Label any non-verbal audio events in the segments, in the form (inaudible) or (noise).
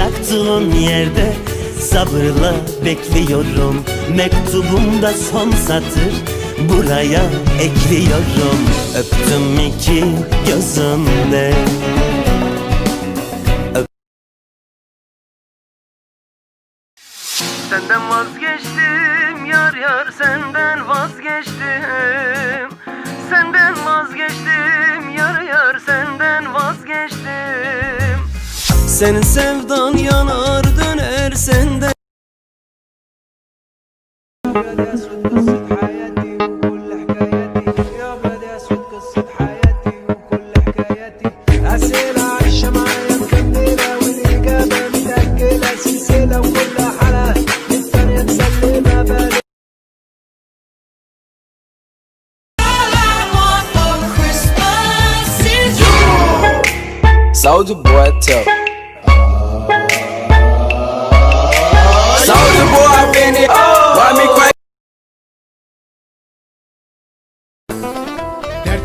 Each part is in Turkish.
bıraktığın yerde Sabırla bekliyorum. Mektubumda son satır Buraya ekliyorum. Öptüm iki gözünde. Senden vazgeçtim yar yar senden vazgeçtim. Senden وكل حلقة الثانية مسلمة بالي Soldier boy tough. Been it. Why me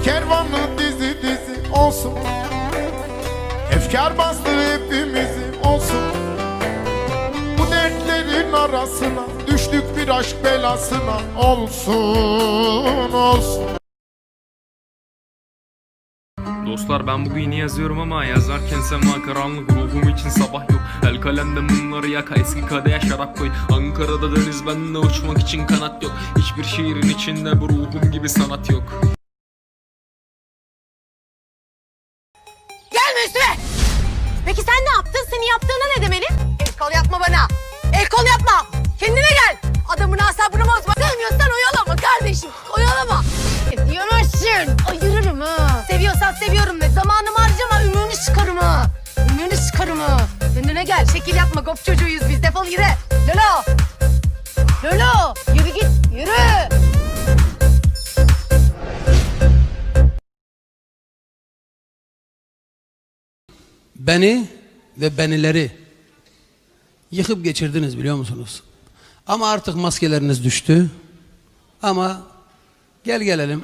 kervanı dizi dizi olsun. Efkar bastı hepimizi olsun. Bu dertlerin arasına Düştük bir aşk belasına. Olsun olsun Dostlar ben bugün yeni yazıyorum ama yazarken sema karanlık. Ruhum için sabah yok. El kalemde mumları yak eski kadeye şarap koy. Ankara'da deniz bende uçmak için kanat yok. Hiçbir şiirin içinde bu ruhum gibi sanat yok gel. Şekil yapma. Gop çocuğuyuz biz. Defol yürü. Lolo. Lolo. Yürü git. Yürü. Beni ve benileri yıkıp geçirdiniz biliyor musunuz? Ama artık maskeleriniz düştü. Ama gel gelelim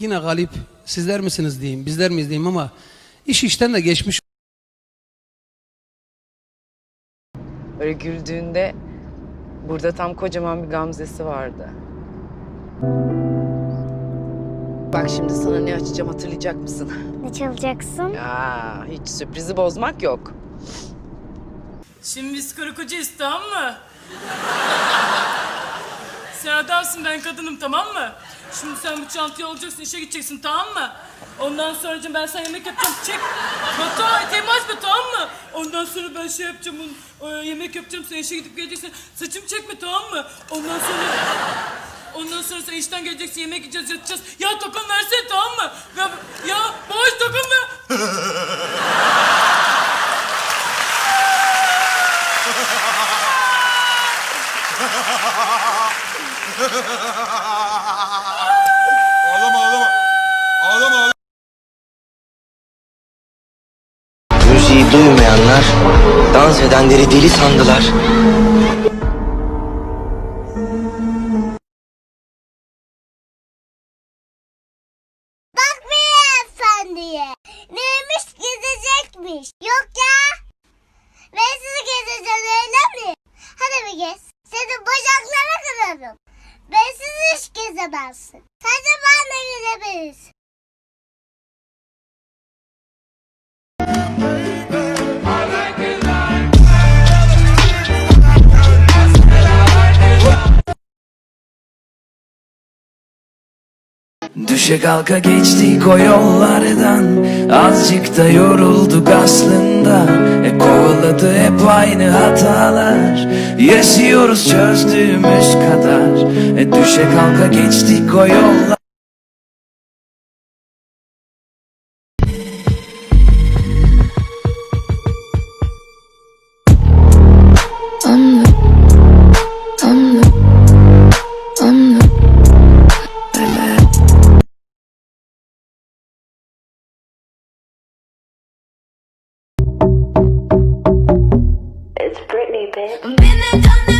yine galip sizler misiniz diyeyim bizler miyiz diyeyim ama iş işten de geçmiş Böyle güldüğünde burada tam kocaman bir gamzesi vardı. Bak şimdi sana ne açacağım hatırlayacak mısın? Ne çalacaksın? Aa, hiç sürprizi bozmak yok. Şimdi biz karı kocayız tamam mı? Sen adamsın ben kadınım tamam mı? Şimdi sen bu çantayı alacaksın işe gideceksin tamam mı? Ondan sonra ben sana yemek yapacağım çek. Hata eteğimi açma tamam mı? Ondan sonra ben şey yapacağım onu, e, yemek yapacağım sen işe gidip geleceksin. Saçımı çekme tamam mı? Ondan sonra... Ondan sonra sen işten geleceksin yemek yiyeceğiz yatacağız. Ya tokum versene tamam mı? Ya, ya boş tokum ver. (laughs) Müziği duymayanlar dans edenleri deli sandılar. Bak bir efendiye. Neymiş gezecekmiş. Yok ya. Ben sizi gezeceğim öyle mi? Hadi bir gez. Senin bacaklara kırarım. Ben sizi hiç gezemezsin. Sadece benle gezebilirsin. Düşe kalka geçtik o yollardan. Azıcık da yorulduk aslında. E kovaladı hep aynı hatalar. Yaşıyoruz çözdüğümüz kadar. E düşe kalka geçtik o yollar Britney, bitch.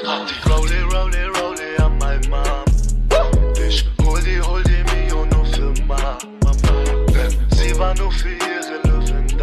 Roll it, roll it, roll it an mein Mom. Ich hol die, hol die Mio nur für Mama. Denn sie war nur für ihr.